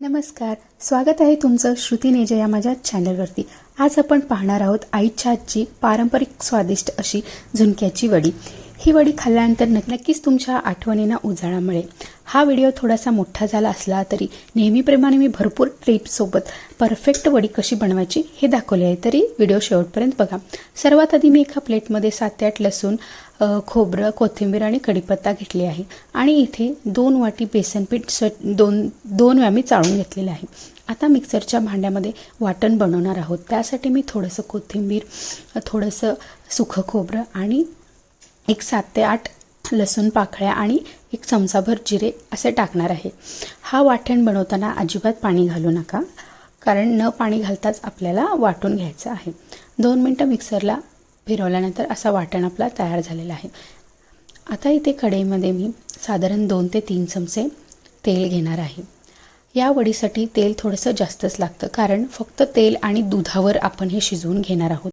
नमस्कार. स्वागत आहे तुमचं श्रुती नेजे या माझ्या चॅनलवरती. आज आपण पाहणार आहोत आईच्या आजची पारंपरिक स्वादिष्ट अशी झुणक्याची वडी. ही वडी खाल्ल्यानंतर नक्कीच तुमच्या आठवणींना उजाळा मिळेल. हा व्हिडिओ थोडासा मोठा झाला असला तरी नेहमीप्रमाणे मी भरपूर ट्रीपसोबत परफेक्ट वडी कशी बनवायची हे दाखवले आहे. तरी व्हिडिओ शेवटपर्यंत बघा. सर्वात आधी मी एका प्लेटमध्ये सात ते आठ लसूण खोबरं कोथिंबीर आणि कढीपत्ता घेतली आहे आणि इथे दोन वाटी बेसनपीठ स्व दोन दोन वेळा मी चाळून घेतलेलं आहे. आता मिक्सरच्या भांड्यामध्ये वाटण बनवणार आहोत. त्यासाठी मी थोडंसं कोथिंबीर थोडंसं सुखं खोबरं आणि एक सात ते आठ लसूण पाकळ्या आणि एक चमचाभर जिरे असे टाकणार आहे. हा वाटण बनवताना अजिबात पाणी घालू नका कारण न पाणी घालताच आपल्याला वाटून घ्यायचं आहे. दोन मिनटं मिक्सरला फिरवल्यानंतर असा वाटण आपला तयार झालेला आहे. आता इथे कढईमध्ये मी साधारण दोन ते तीन चमचे तेल घेणार आहे. या वडीसाठी तेल थोडंसं जास्तच लागतं कारण फक्त तेल आणि दुधावर आपण हे शिजवून घेणार आहोत.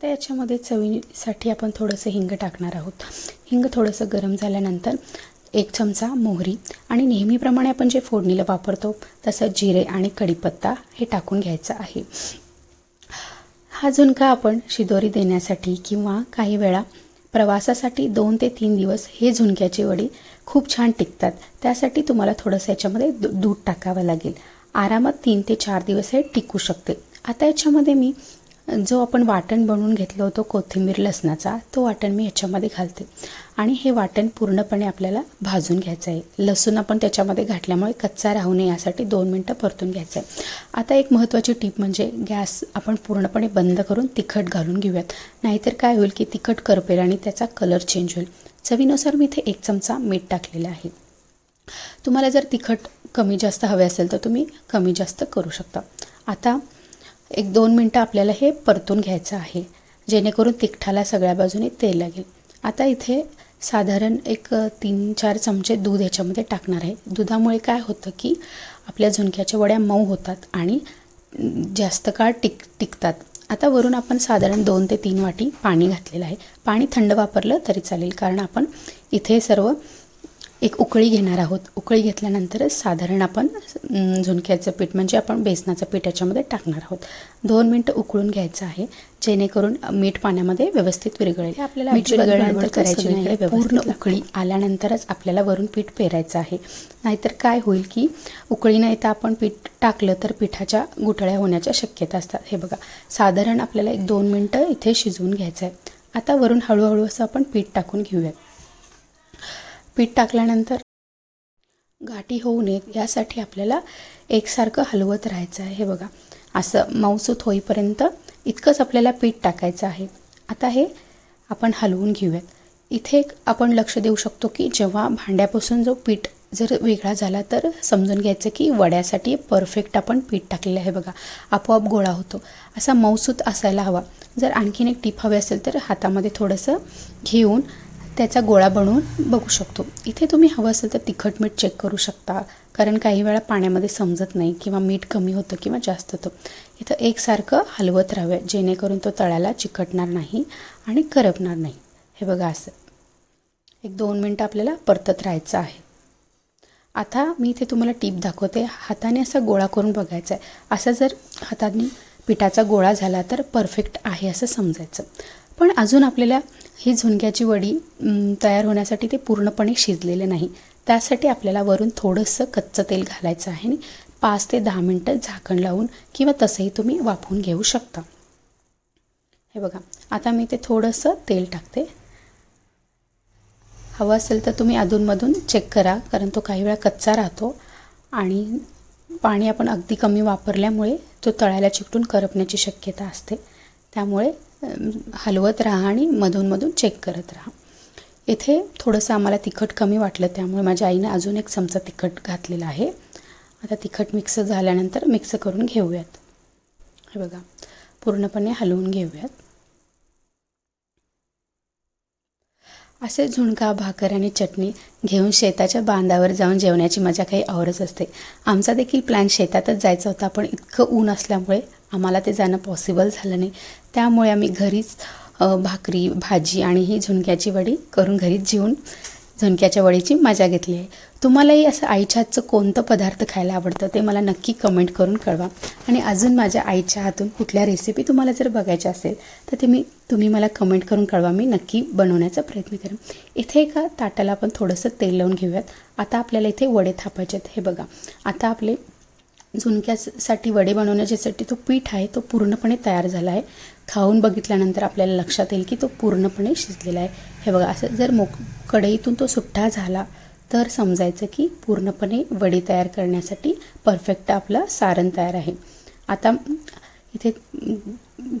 आता याच्यामध्ये चवीसाठी आपण थोडंसं हिंग टाकणार आहोत. हिंग थोडंसं गरम झाल्यानंतर एक चमचा मोहरी आणि नेहमीप्रमाणे आपण जे फोडणीला वापरतो तसं जिरे आणि कढीपत्ता हे टाकून घ्यायचं आहे. हा झुणका आपण शिदोरी देण्यासाठी किंवा काही वेळा प्रवासासाठी दोन ते तीन दिवस हे झुणक्याची वडी खूप छान टिकतात. त्यासाठी तुम्हाला थोडंसं याच्यामध्ये दूध टाकावं लागेल. आरामात तीन ते चार दिवस हे टिकू शकते. आता याच्यामध्ये मी जो आपण वाटण बनवून घेतलं होतं कोथिंबीर लसणाचा तो वाटण मी याच्यामध्ये घालते. आणि हे वाटण पूर्णपणे आपल्याला भाजून घ्यायचं आहे लसूण आपण त्याच्यामध्ये घातल्यामुळे कच्चा राहू नये यासाठी दोन मिनटं परतून घ्यायचं आहे आता एक महत्त्वाची टीप म्हणजे गॅस आपण पूर्णपणे बंद करून तिखट घालून घेऊयात. नाहीतर काय होईल की तिखट करपेल आणि त्याचा कलर चेंज होईल. चवीनुसार मी इथे एक चमचा मीठ टाकलेलं आहे. तुम्हाला जर तिखट कमी जास्त हवे असेल तर तुम्ही कमी जास्त करू शकता. आता एक दोन मिनटं आपल्याला हे परतून घ्यायचं आहे. जेणेकरून तिखटाला सगळ्या बाजूने तेल लागेल. आता इथे साधारण एक तीन चार चमचे दूध याच्यामध्ये टाकणार आहे. दुधामुळे काय होतं की आपल्या झुणक्याच्या वड्या मऊ होतात आणि जास्त काळ टिक टिकतात. आता वरून आपण साधारण दोन ते तीन वाटी पाणी घातलेलं आहे. पाणी थंड वापरलं तरी चालेल कारण आपण इथे सर्व एक उकळी घेणार आहोत. उकळी घेतल्यानंतरच साधारण आपण झुणक्याचं पीठ म्हणजे आपण बेसनाचं पीठ याच्यामध्ये टाकणार आहोत. दोन मिनटं उकळून घ्यायचं आहे जेणेकरून मीठ पाण्यामध्ये व्यवस्थित विरघळेल. आपल्याला मीठ विरघळल्यानंतर करायची नाही पूर्ण उकळी. आल्यानंतरच आपल्याला वरून पीठ पेरायचं आहे. नाहीतर काय होईल की उकळी नाही तर आपण पीठ टाकलं तर पिठाच्या गुठळ्या होण्याच्या शक्यता असतात. हे बघा साधारण आपल्याला एक दोन मिनटं इथे शिजवून घ्यायचं आहे. आता वरून हळूहळू असं आपण पीठ टाकून घेऊयात. पीठ टाकल्यानंतर गाठी होऊ नयेत यासाठी आपल्याला एकसारखं हलवत राहायचं आहे. हे बघा असं मऊसूत होईपर्यंत इतकंच आपल्याला पीठ टाकायचं आहे. आता हे आपण हलवून घेऊयात. इथे एक आपण लक्ष देऊ शकतो की जेव्हा भांड्यापासून जो पीठ जर वेगळा झाला तर समजून घ्यायचं की वड्यासाठी परफेक्ट आपण पीठ टाकलेलं आहे. बघा आपोआप गोळा होतो. असा मऊसूत असायला हवा. जर आणखीन एक टीप हवी असेल तर हातामध्ये थोडंसं घेऊन त्याचा गोळा बनवून बघू शकतो. इथे तुम्ही हवं असेल तर तिखट मीठ चेक करू शकता. कारण काही वेळा पाण्यामध्ये समजत नाही किंवा मीठ कमी होतं किंवा जास्त होतं. इथं एकसारखं हलवत राहावं. जेणेकरून तो तळ्याला चिकटणार नाही आणि करपणार नाही. हे बघा असं. एक दोन मिनटं आपल्याला परतत राहायचं आहे. आता मी इथे तुम्हाला टीप दाखवते. हाताने असा गोळा करून बघायचा आहे. असा जर हाताने पिठाचा गोळा झाला तर परफेक्ट आहे असं समजायचं. पण अजून आपल्याला ही झुणक्याची वडी तयार होण्यासाठी ते पूर्णपणे शिजलेले नाही. त्यासाठी आपल्याला वरून थोडंसं कच्चं तेल घालायचं आहे आणि पाच ते दहा मिनटं झाकण लावून किंवा तसंही तुम्ही वाफवून घेऊ शकता. हे बघा आता मी ते थोडंसं तेल टाकते. हवं असेल तर तुम्ही अधूनमधून चेक करा कारण तो काही वेळा कच्चा राहतो आणि पाणी आपण अगदी कमी वापरल्यामुळे तो तळायला चिकटून करपण्याची शक्यता असते. त्यामुळे हलवत राहा आणि मधूनमधून चेक करत राहा. इथे थोडंसं आम्हाला तिखट कमी वाटलं त्यामुळे माझ्या आईने अजून एक चमचा तिखट घातलेला आहे. आता तिखट मिक्स झाल्यानंतर मिक्स करून घेऊयात. हे बघा पूर्णपणे हलवून घेऊयात. असे झुणका भाकर आणि चटणी घेऊन शेताच्या बांधावर जाऊन जेवण्याची मजा काही औरच असते. आमचा देखील प्लॅन शेतातच जायचा होता पण इतकं ऊन असल्यामुळे आम्हाला ते जाणं पॉसिबल झालं नाही. त्यामुळे आम्ही घरीच भाकरी भाजी आणि ही झुणक्याची वडी करून घरीच जेवून झुणक्याच्या वडीची मजा घेतली आहे. तुम्हालाही असं आईच्या हातचं कोणतं पदार्थ खायला आवडतं ते मला नक्की कमेंट करून कळवा. आणि अजून माझ्या आईच्या हातून कुठल्या रेसिपी तुम्हाला जर बघायच्या असेल तर ते मी तुम्ही मला कमेंट करून कळवा. मी नक्की बनवण्याचा प्रयत्न करेन. इथे एका ताटाला आपण थोडंसं तेल लावून घेऊयात. आता आपल्याला इथे वडे थापायचे आहेत. हे बघा. आता आपले झुणक्यासाठी वडे बनवण्याच्यासाठी तो पीठ आहे तो पूर्णपणे तयार झाला आहे. खाऊन बघितल्यानंतर आपल्याला लक्षात येईल की तो पूर्णपणे शिजलेला आहे. हे बघा असं जर मोक कढईतून तो सुट्टा झाला तर समजायचं की पूर्णपणे वडे तयार करण्यासाठी परफेक्ट आपलं सारण तयार आहे. आता इथे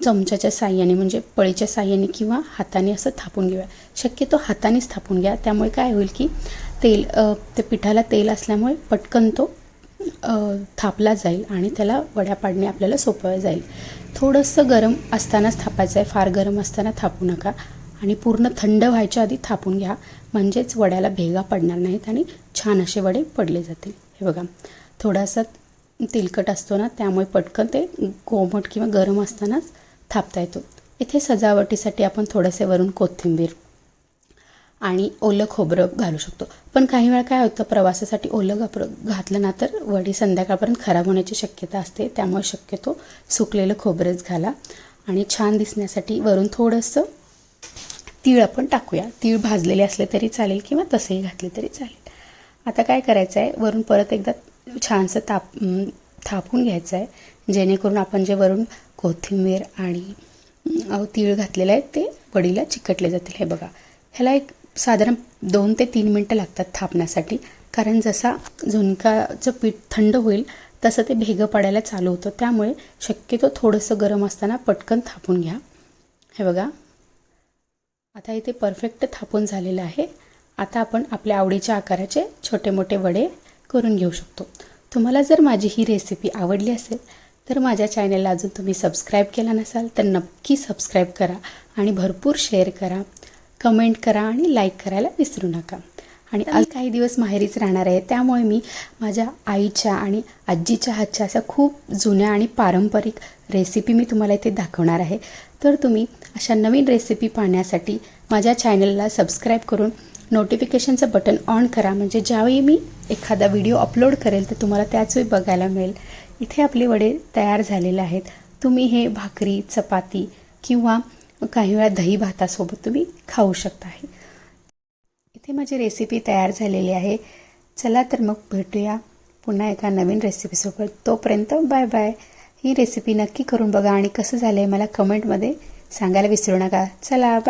चमच्याच्या साह्याने म्हणजे पळीच्या साह्याने किंवा हाताने असं थापून घेऊया. शक्यतो हातानेच थापून घ्या. त्यामुळे काय होईल की तेल त्या ते पिठाला तेल असल्यामुळे पटकन तो थापला जाईल आणि त्याला वड्या पाडणे आपल्याला सोपं जाईल. थोडंसं गरम असतानाच थापायचं आहे. फार गरम असताना थापू नका. आणि पूर्ण थंड व्हायच्या आधी थापून घ्या. म्हणजेच वड्याला भेगा पडणार नाहीत आणि छान असे वडे पडले जातील. हे बघा. थोडासा तेलकट असतो ना त्यामुळे पटकन ते कोमट किंवा गरम असतानाच थापता येतो. इथे सजावटीसाठी आपण थोडेसे वरून कोथिंबीर आणि ओलं खोबरं घालू शकतो. पण काही वेळा काय होतं प्रवासासाठी ओलं घापर घातलं ना तर वडी संध्याकाळपर्यंत खराब होण्याची शक्यता असते. त्यामुळे शक्यतो सुकलेलं खोबरंच घाला. आणि छान दिसण्यासाठी वरून थोडंसं तीळ आपण टाकूया. तीळ भाजलेले असले तरी चालेल किंवा तसेही घातले तरी चालेल. आता काय करायचं आहे वरून परत एकदा छानसं ताप थापून घ्यायचं आहे जेणेकरून आपण जे वरून कोथिंबीर आणि तीळ घातलेलं आहे ते वडीला चिकटले जातील. हे बघा. ह्याला एक साधारण दोन ते तीन मिनटं लागतात थापण्यासाठी. कारण जसा झुणकाचं पीठ थंड होईल तसं ते भेगं पडायला चालू होतं. त्यामुळे शक्यतो थोडंसं गरम असताना पटकन थापून घ्या. हे बघा. आता इथे परफेक्ट थापून झालेलं आहे. आता आपण आपल्या आवडीच्या आकाराचे छोटे मोठे वडे करून घेऊ शकतो. तुम्हाला जर माझी ही रेसिपी आवडली असेल तर माझ्या चॅनलला अजून तुम्ही सबस्क्राईब केला नसाल तर नक्की सबस्क्राईब करा आणि भरपूर शेअर करा. कमेंट करा आणि लाईक करायला विसरू नका. आणि आज काही दिवस माहेरीच राहणार आहे. त्यामुळे मी माझ्या आईच्या आणि आजीच्या हातच्या अशा खूप जुन्या आणि पारंपरिक रेसिपी मी तुम्हाला इथे दाखवणार आहे. तर तुम्ही अशा नवीन रेसिपी पाहण्यासाठी माझ्या चॅनलला सबस्क्राईब करून नोटिफिकेशनचं बटन ऑन करा. म्हणजे ज्यावेळी मी एखादा व्हिडिओ अपलोड करेल तर तुम्हाला त्याच वेळी बघायला मिळेल. इथे आपले वडे तयार झालेले आहेत. तुम्ही हे भाकरी चपाती किंवा काही वेळा दही भातासोबत तुम्ही खाऊ शकता आहे इथे माझी रेसिपी तयार झालेली आहे. चला तर मग भेटूया पुन्हा एका नवीन रेसिपीसोबत तोपर्यंत बाय बाय ही रेसिपी नक्की करून बघा आणि कसं झालं आहे मला कमेंटमध्ये सांगायला विसरू नका. चला बाय